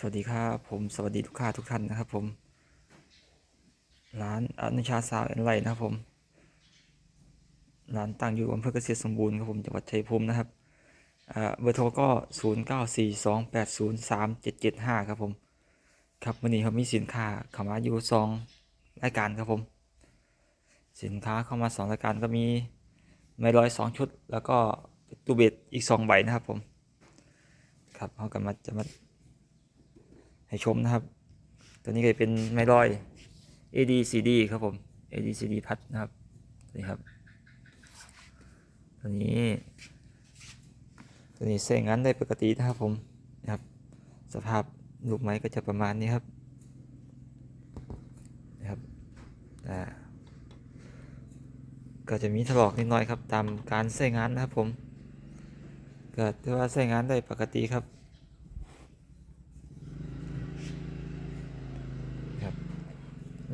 สวัสดีครับผมสวัสดีลูกค้าทุกท่านนะครับผม ร้านอนุชาสาวแอนไลน์นะครับผม ร้านตั้งอยู่อำเภอเกษตรสมบูรณ์ครับผมจังหวัดชัยภูมินะครับเบอร์โทรก็ 0 9 4 2 8 0 3 7 7 5 ครับผม ครับวันนี้เขามีสินค้าเข้ามาอยู่สองรายการครับผม สินค้าเข้ามาสองรายการก็มีไม้ร้อยสองชุด แล้วก็ตู้เบ็ดอีกสองใบนะครับผม ครับเขากันมาจะมา ให้ชมนะครับ ตัวนี้ก็เป็นไม้ลอย ADCD ครับผม ADCD พัดนะครับนี่ครับ ตัวนี้ ตัวนี้ใช้งานได้ปกตินะครับผมนะครับ สภาพลูกไม้ก็จะประมาณนี้ครับนะครับอ่าก็จะมีถลอกนิดหน่อยครับตามการใช้งานนะครับผมก็ถือว่าใช้งานได้ปกติครับ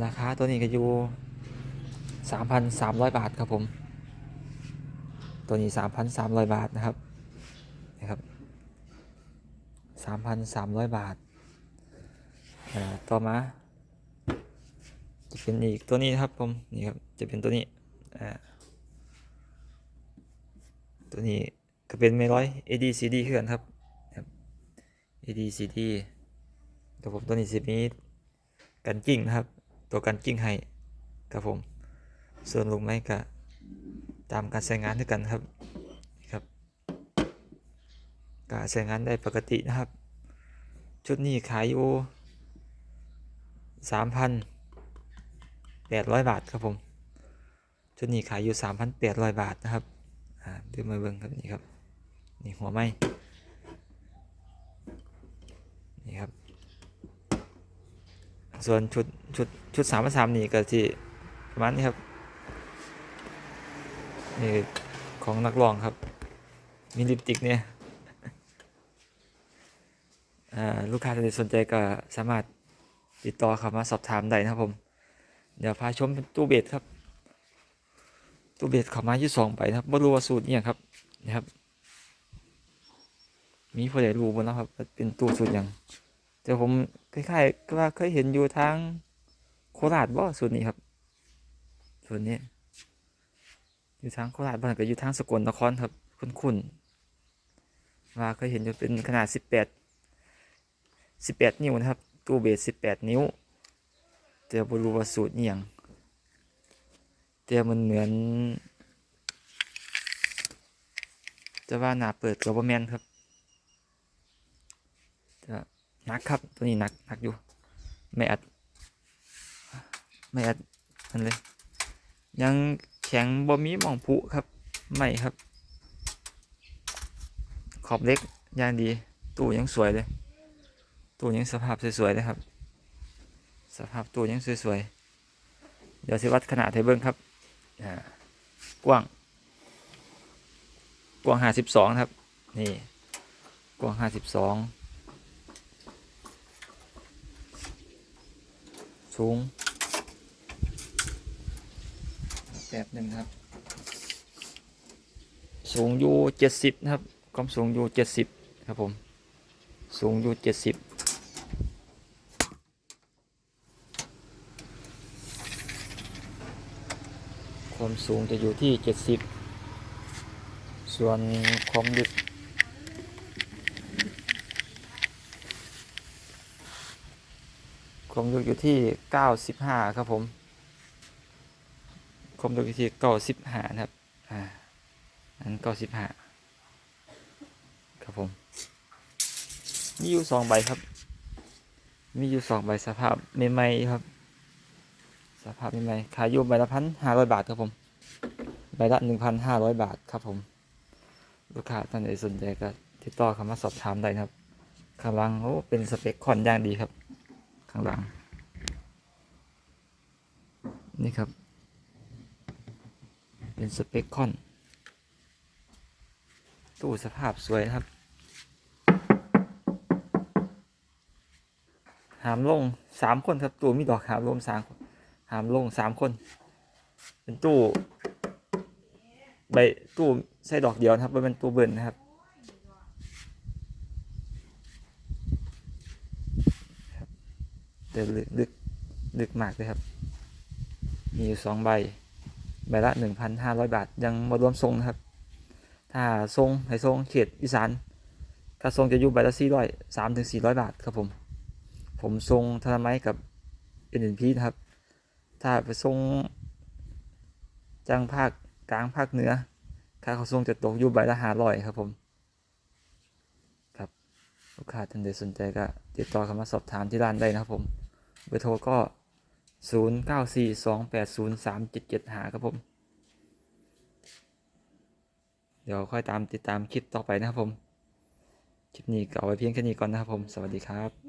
ราคาตัวนี้ก็อยู่สามพันสามร้อยบาทครับผม ตัวนี้สามพันสามร้อยบาทนะครับนะครับสามพันสามร้อยบาทต่อมา จะเป็นอีกตัวนี้ครับผมนี่ครับจะเป็นตัวนี้ตัวนี้ก็เป็นไม่ร้อย ADCD เขื่อนครับ ADCD ตัวผมตัวนี้สิมีกันกิ้งนะครับ ตัวกันกิ้งให้ครับผม ส่วนลงไม้ก็ตามการใช้งานด้วยกันครับครับการใช้งานได้ปกตินะครับ ชุดนี้ขายอยู่สามพันแปดร้อยบาทครับผมชุดนี้ขายอยู่สามพันแปดร้อยบาทนะครับอ่าดี๋ยวมาเบิ่งครับนี่ครับนี่หัวไม้นี่ครับ ส่วนชุด ชุดชุดสามพันสามนี่ก็ที่ประมาณนี้ครับนี่ของนักร้องครับ มีลิปติกเนี่ยลูกค้าท่านใดสนใจก็สามารถติดต่อเข้ามาสอบถามได้นะครับผม เดี๋ยวพาชมตู้เบสครับ ตู้เบสเข้ามายู่สองใบนะครับบรู้ว่าสูตรเนี่ยครับนะครับ มีผู้ใดรู้บ้างนะครับ เป็นตู้สูตรหยังแต่ผมคล้ายๆก็ว่าเคยเห็นอยู่ทาง ราชบ่ส่วนนี้ครับ ส่วนนี้ อยู่ทางโคราชบ้านก็อยู่ทางสกลนครครับ คุ้นๆว่าเคยเห็นอยู่เป็นขนาด18 18นิ้วนะครับ ตู้เบส18นิ้ว แต่บรูว่าสูตรนี่ยังแต่มันเหมือน จะว่าหนาเปิดกับบ่แมนครับจะหนักครับตัวนี้หนักหนักอยู่ ไม่อัด ไม่อัดมันเลย ยังแข็งบ่มีหมองผุครับ ไม่ครับ ขอบเล็กยางดี ตู้ยังสวยเลย ตู้ยังสภาพสวยๆเลยครับ สภาพตู้ยังสวยๆ เดี๋ยวสิวัดขนาดให้เบิ้งครับอ่ากว้าง กว้างห้าสิบสองครับ นี่ กว้างห้าสิบสองสูง แบบหนึ่งครับ สูงอยู่เจ็ดสิบนะครับความสูงอยู่เจ็ดสิบครับผม สูงอยู่เจ็ดสิบความสูงจะอยู่ที่เจ็ดสิบส่วนความลึกความลึกอยู่ที่ 95 ครับผม ความลึกอยู่ที่95นะครับ อ่า อัน95ครับผม มีอยู่สองใบครับ มีอยู่สองใบสภาพใหม่ๆครับ สภาพใหม่ๆขายอยู่ใบละพันห้าร้อยบาทครับผม ใบละหนึ่งพันห้าร้อยบาทครับผม ลูกค้าท่านใดสนใจก็ติดต่อเข้ามาสอบถามได้นะครับ ข้างล่างโอ้เป็นสเปคคอนอย่างดีครับ ข้างหลัง นี่ครับ เป็นสเปคคอน ตู้สภาพสวยนะครับ หามลงสามคนครับ ตู้มีดอกหามลงสามคนหามลงสามคน เป็นตู้ใบตู้ใส่ดอกเดียวนะครับมันเป็นตู้เบิร์นนะครับแต่ลึกลึกลึกมากเลยครับ มีอยู่สองใบ ใบละหนึ่งพันห้าร้อยบาท ยังมารวมทรงนะครับ ถ้าทรงให้ทรงเขตอีสานถ้าทรงจะอยู่ใบละสี่ร้อยสามถึงสี่ร้อยบาทครับผม ผมทรงธนไม้กับเอ็นพีนะครับ ถ้าไปทรงจังภาคกลางภาคเหนือ ค่าเขาส่งจะตกอยู่ใบละห้าร้อยครับผม ครับ ลูกค้าท่านใดสนใจก็ติดต่อเข้ามาสอบถามที่ร้านได้นะครับผม เบอร์โทรก็ 0 9 4 2 8 0 3 7 7 5ครับผม เดี๋ยวค่อยตามติดตามคลิปต่อไปนะครับผม คลิปนี้ก็เอาไว้เพียงแค่นี้ก่อนนะครับผม สวัสดีครับ